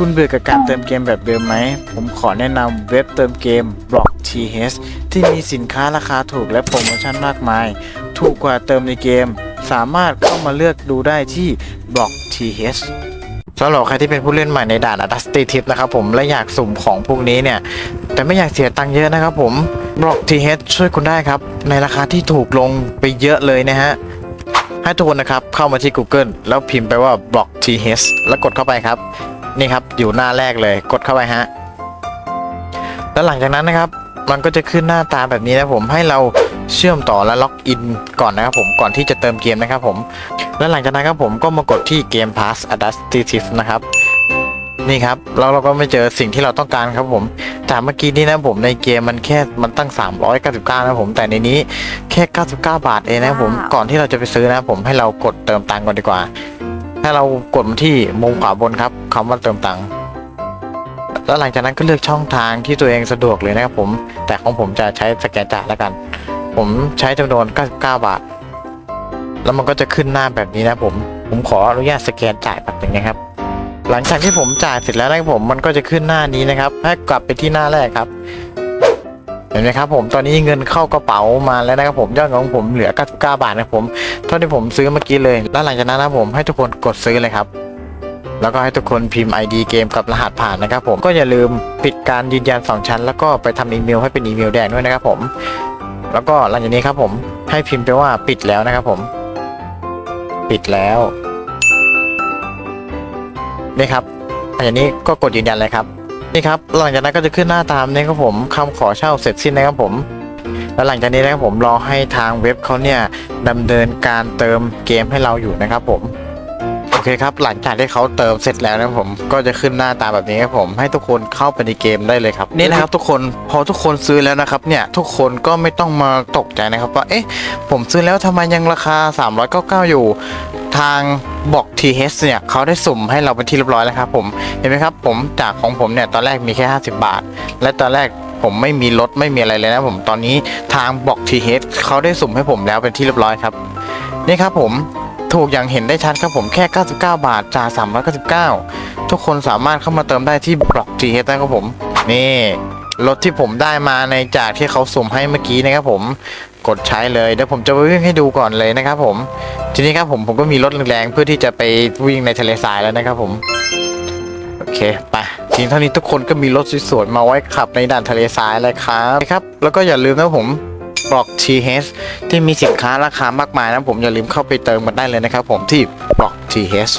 คุณเบื่อกับการเติมเกมแบบเดิมไหม ผมขอแนะนำเว็บเติมเกม Block TH ที่มีสินค้าราคาถูกและโปรโมชั่นมากมาย ถูกกว่าเติมในเกม สามารถเข้ามาเลือกดูได้ที่ Block TH สำหรับใครที่เป็นผู้เล่นใหม่ในด่าน a d a s t y Tip นะครับผมและอยากสุ่มของพวกนี้เนี่ย แต่ไม่อยากเสียตังค์เยอะนะครับผม Block TH ช่วยคุณได้ครับ ในราคาที่ถูกลงไปเยอะเลยนะฮะ ให้ทุกคนนะครับเข้ามาที่ Google แล้วพิมพ์ไปว่า block th แล้วกดเข้าไปครับ นี่ครับอยู่หน้าแรกเลยกดเข้าไปฮะแล้วหลังจากนั้นนะครับ มันก็จะขึ้นหน้าตาแบบนี้นะผมให้เราเชื่อมต่อและล็อกอินก่อนนะครับผมก่อนที่จะเติมเกมนะครับผมแล้วหลังจากนั้นครับผมก็มากดที่ Game Pass Adaptive นะครับนี่ครับแล้วเราก็ไม่เจอสิ่งที่เราต้องการครับผม จากเมื่อกี้นี้นะผมในเกมมันแค่มันตั้ง 399 นะผมแต่ในนี้แค่ 99 บาทเองนะครับผมว้าวก่อนที่เราจะไปซื้อนะผมให้เรากดเติมตังค์ก่อนดีกว่า ถ้าเรากดมาที่มุมขวาบนครับคำว่าเติมตังค์แล้วหลังจากนั้นก็เลือกช่องทางที่ตัวเองสะดวกเลยนะครับผม แต่ของผมจะใช้สแกนจ่ายแล้วกัน ผมใช้จำนวน 99 บาท แล้วมันก็จะขึ้นหน้าแบบนี้นะผม ผมขออนุญาตสแกนจ่ายแบบนึงนะครับ หลังจากที่ผมจ่ายเสร็จแล้วนะครับผมมันก็จะขึ้นหน้านี้นะครับ ให้กลับไปที่หน้าแรกครับ เห็นไหมครับผมตอนนี้เงินเข้ากระเป๋ามาแล้วนะครับผมยอดของผมเหลือ99บาทนะครับผมเท่าที่ผมซื้อเมื่อกี้เลยแล้วหลังจากนั้นนะครับผมให้ทุกคนกดซื้อเลยครับ แล้วก็ให้ทุกคนพิมพ์ ID เกมกับรหัสผ่านนะครับ ผมก็อย่าลืมปิดการยืนยัน 2 ชั้น แล้วก็ไปทำอีเมลให้เป็นอีเมลแดงด้วยนะครับ ผม แล้วก็หลังจากนี้ครับผมให้พิมพ์ไปว่าปิดแล้วนะครับผม ปิดแล้ว นี่ครับหลังจากนี้ก็กดยืนยันเลยครับนี่ครับหลังจากนั้นก็จะขึ้นหน้าตามนี่ครับผมคำขอเช่าเสร็จสิ้นนะครับผมแล้วหลังจากนี้นะครับผมรอให้ทางเว็บเขาเนี่ยดำเนินการเติมเกมให้เราอยู่นะครับผม เคครับหลังจากที่เขาเติมเสร็จแล้วนะครับผมก็จะขึ้นหน้าตาแบบนี้ครับผมให้ทุกคนเข้าไปในเกมได้เลยครับนี่นะครับทุกคนพอทุกคนซื้อแล้วนะครับเนี่ยทุกคนก็ไม่ต้องมาตกใจนะครับว่าเอ๊ะผมซื้อแล้วทำไมยังราคา 399 อยู่ทางบอก TH เนี่ยเขาได้สุ่มให้เราเป็นที่เรียบร้อยแล้วครับผมเห็นไหมครับผมจากของผมเนี่ยตอนแรกมีแค่ 50 บาท และตอนแรกผมไม่มีรถไม่มีอะไรเลยนะผมตอนนี้ทางบอก TH เขาได้สุ่มให้ผมแล้วเป็นที่เรียบร้อยครับนี่ครับผม ถูกอย่างเห็นได้ชัดครับผมแค่ 99 บาทจาก399 ทุกคนสามารถเข้ามาเติมได้ที่บล็อก TH นะครับผม นี่รถที่ผมได้มาในจากที่เขาสุ่มให้เมื่อกี้นะครับผมกดใช้เลยเดี๋ยวผมจะไปวิ่งให้ดูก่อนเลยนะครับผม ทีนี้ครับผมผมก็มีรถแรงๆเพื่อที่จะไปวิ่งในทะเลทรายแล้วนะครับผมโอเคไปทีนี้เท่านี้ทุกคนก็มีรถสวยๆมาไว้ขับในด่านทะเลทรายเลยครับครับ แล้วก็อย่าลืมนะผม บล็อก TH ที่มีสินค้าราคามากมายนะผมอย่าลืมเข้าไปเติมกันได้เลยนะครับผมที่บล็อก TH